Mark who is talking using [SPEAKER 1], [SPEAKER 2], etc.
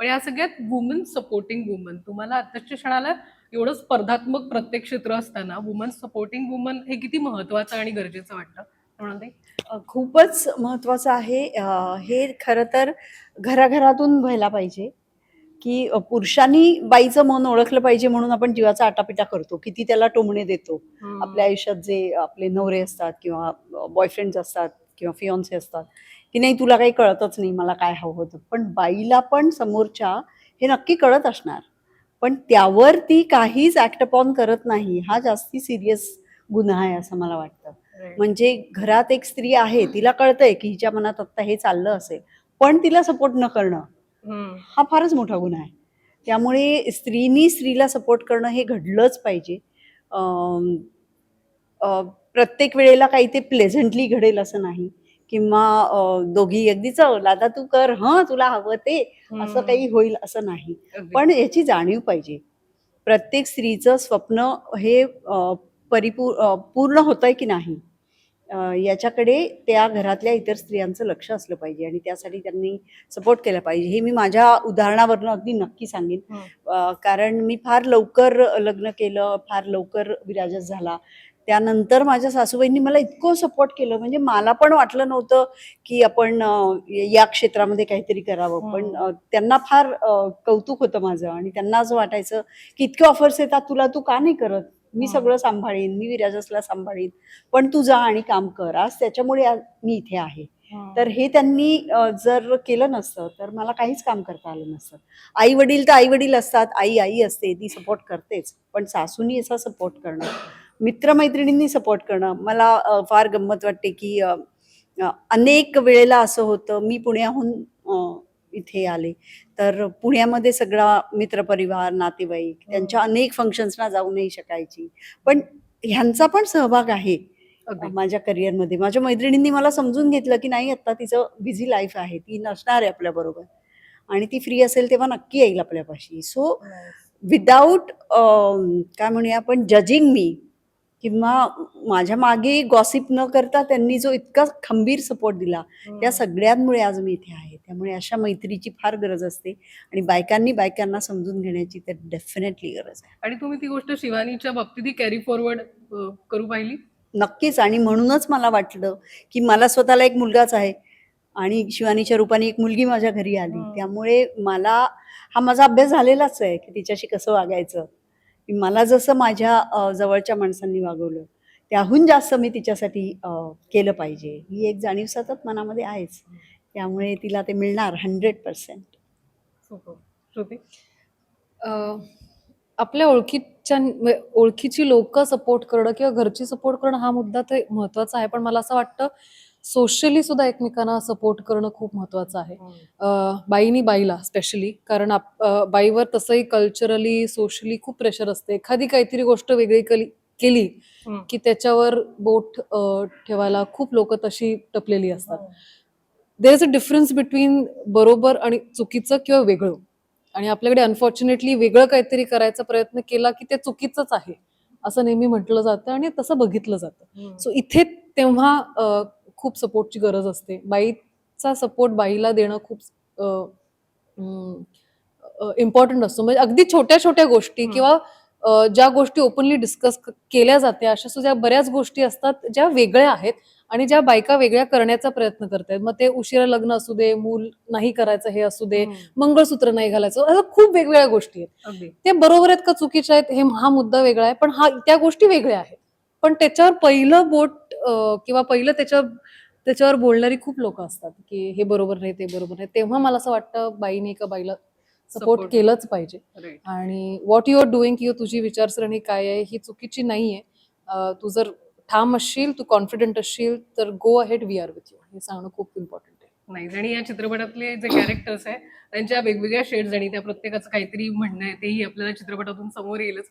[SPEAKER 1] पण या सगळ्यात वुमन सपोर्टिंग वुमन तुम्हाला आताच्या क्षणाला एवढं स्पर्धात्मक प्रत्येक क्षेत्र असताना वुमन सपोर्टिंग वुमन हे किती महत्वाचं आणि गरजेचं वाटतं?
[SPEAKER 2] खूपच महत्वाचं आहे. हे खरं तर घराघरातून व्हायला पाहिजे की पुरुषांनी बाईचं मन ओळखलं पाहिजे म्हणून आपण जीवाचा आटापिटा करतो. किती त्याला टोमणे देतो. आपल्या आयुष्यात जे आपले नवरे असतात किंवा बॉयफ्रेंड्स असतात किंवा फियॉन्से असतात की नाही तुला काही कळतच नाही मला काय हवं होतं. पण बाईला पण समोरच्या हे नक्की कळत असणार. पण त्यावर ती काहीच ऍक्ट अपॉन करत नाही. हा जास्ती सिरियस गुन्हा आहे असं मला वाटतं. म्हणजे घरात एक स्त्री आहे तिला कळतंय की हिच्या मनात आता हे चाललं असेल पण तिला सपोर्ट न करणं. हा फारच मोठा गुन्हा आहे. त्यामुळे स्त्रीनी स्त्रीला सपोर्ट करणं हे घडलंच पाहिजे. प्रत्येक वेळेला काही ते प्लेझंटली घडेल असं नाही. किंवा दोघी अगदी चल आता तू कर हं तुला हवं ते असं. काही होईल असं नाही. पण याची जाणीव पाहिजे. प्रत्येक स्त्रीचं स्वप्न हे अ, परिपू अ, पूर्ण होतंय की नाही याच्याकडे त्या घरातल्या इतर स्त्रियांचं लक्ष असलं पाहिजे आणि त्यासाठी त्यांनी सपोर्ट केला पाहिजे. हे मी माझ्या उदाहरणावरनं अगदी नक्की सांगेन. कारण मी फार लवकर लग्न केलं फार लवकर विराजत झाला. त्यानंतर माझ्या सासूबाईंनी मला इतकं सपोर्ट केलं. म्हणजे मला पण वाटलं नव्हतं की आपण या क्षेत्रामध्ये काहीतरी करावं.
[SPEAKER 1] हं.
[SPEAKER 2] पण त्यांना फार कौतुक होतं माझं. आणि त्यांना असं वाटायचं की इतके ऑफर्स येतात तुला तू का नाही करत? मी
[SPEAKER 1] हं.
[SPEAKER 2] सगळं सांभाळीन मी विराजसला सांभाळीन पण तू जा आणि काम कर. आज त्याच्यामुळे मी इथे आहे.
[SPEAKER 1] हम्म.
[SPEAKER 2] तर हे त्यांनी जर केलं नसतं तर मला काहीच काम करता आलं नसतं. आई वडील तर आई वडील असतात. आई आई असते ती सपोर्ट करतेच. पण सासूनी असा सपोर्ट करणं. मित्रमैत्रिणींनी सपोर्ट करणं. मला फार गंमत वाटते की अनेक वेळेला असं होतं. मी पुण्याहून इथे आले. तर पुण्यामध्ये सगळा मित्रपरिवार नातेवाईक त्यांच्या अनेक फंक्शन्सना जाऊ नाही शकायची. पण ह्यांचा पण सहभाग आहे. माझ्या करिअरमध्ये माझ्या मैत्रिणींनी मला समजून घेतलं की नाही आता तिचं बिझी लाईफ आहे. ती नसणार आहे आपल्याबरोबर आणि ती फ्री असेल तेव्हा नक्की येईल आपल्यापाशी. सो विदाऊट काय म्हणूया आपण जजिंग मी किंवा माझ्या मागे गॉसिप न करता त्यांनी जो इतका खंबीर सपोर्ट दिला. त्या सगळ्यांमुळे आज मी इथे आहे. त्यामुळे अशा मैत्रीची फार गरज असते आणि बायकांनी बायकांना समजून घेण्याची तर डेफिनेटली गरज आहे.
[SPEAKER 1] आणि तुम्ही ती गोष्ट शिवानीच्या बाबतीत कॅरी फॉरवर्ड करू पाहिली?
[SPEAKER 2] नक्कीच. आणि म्हणूनच मला वाटलं की मला स्वतःला एक मुलगाच आहे आणि शिवानीच्या रूपाने एक मुलगी माझ्या घरी आली. त्यामुळे मला हा माझा अभ्यास झालेलाच आहे की तिच्याशी कसं वागायचं. मला जसं माझ्या जवळच्या माणसांनी वागवलं त्याहून जास्त मी तिच्यासाठी केलं पाहिजे. ही एक जाणीव सतत मनामध्ये आहेच. त्यामुळे तिला ते मिळणार हंड्रेड पर्सेंट.
[SPEAKER 1] हो,
[SPEAKER 3] हो. आपल्या ओळखीच्या म्हणजे ओळखीची लोक सपोर्ट करणं किंवा घरची सपोर्ट करणं हा मुद्दा तर महत्त्वाचा आहे. पण मला असं वाटतं सोशली सुद्धा एकमेकांना सपोर्ट करणं खूप महत्वाचं आहे. अ, बाईनी बाईला स्पेशली कारण बाईवर तसंही कल्चरली सोशली खूप प्रेशर असते. एखादी काहीतरी गोष्ट वेगळी कली-. की त्याच्यावर बोट ठेवायला खूप लोक तशी टपलेली असतात. There is a difference between बरोबर आणि चुकीचं किंवा वेगळं. आणि आपल्याकडे अनफॉर्च्युनेटली वेगळं काहीतरी करायचा प्रयत्न केला की ते चुकीचंच आहे. असं नेहमी म्हटलं जातं आणि तसं बघितलं जातं. सो इथे तेव्हा खूप सपोर्टची गरज असते. बाईचा सपोर्ट बाईला देणं खूप इम्पॉर्टंट असतो. म्हणजे अगदी छोट्या छोट्या गोष्टी. किंवा ज्या गोष्टी ओपनली डिस्कस केल्या जाते अशा सुद्धा बऱ्याच गोष्टी असतात ज्या वेगळ्या आहेत आणि ज्या बायका वेगळ्या करण्याचा प्रयत्न करतायत. मग ते उशिरा लग्न असू दे मूल नाही करायचं हे असू दे. मंगळसूत्र नाही घालायचं असं खूप वेगवेगळ्या गोष्टी आहेत. ते बरोबर आहेत का चुकीच्या आहेत हे हा मुद्दा वेगळा आहे पण हा त्या गोष्टी वेगळ्या आहेत. पण त्याच्यावर पहिलं बोट किंवा पहिलं त्याच्या त्याच्यावर बोलणारी खूप लोक असतात की हे बरोबर नाही ते बरोबर नाही. तेव्हा मला असं वाटतं बाईने एका बाईला सपोर्ट. केलंच पाहिजे. आणि व्हॉट यू आर डुईंग किंवा तुझी विचारसरणी काय आहे ही चुकीची नाहीये. तू जर ठाम असशील तू कॉन्फिडंट असशील तर go ahead we are with you हे सांगणं खूप इम्पॉर्टंट आहे.
[SPEAKER 1] नाही आणि या चित्रपटातले जे कॅरेक्टर्स आहे त्यांच्या वेगवेगळ्या शेड्स आणि त्या प्रत्येकाचं काहीतरी म्हणणं आहे तेही आपल्याला चित्रपटातून समोर येईलच.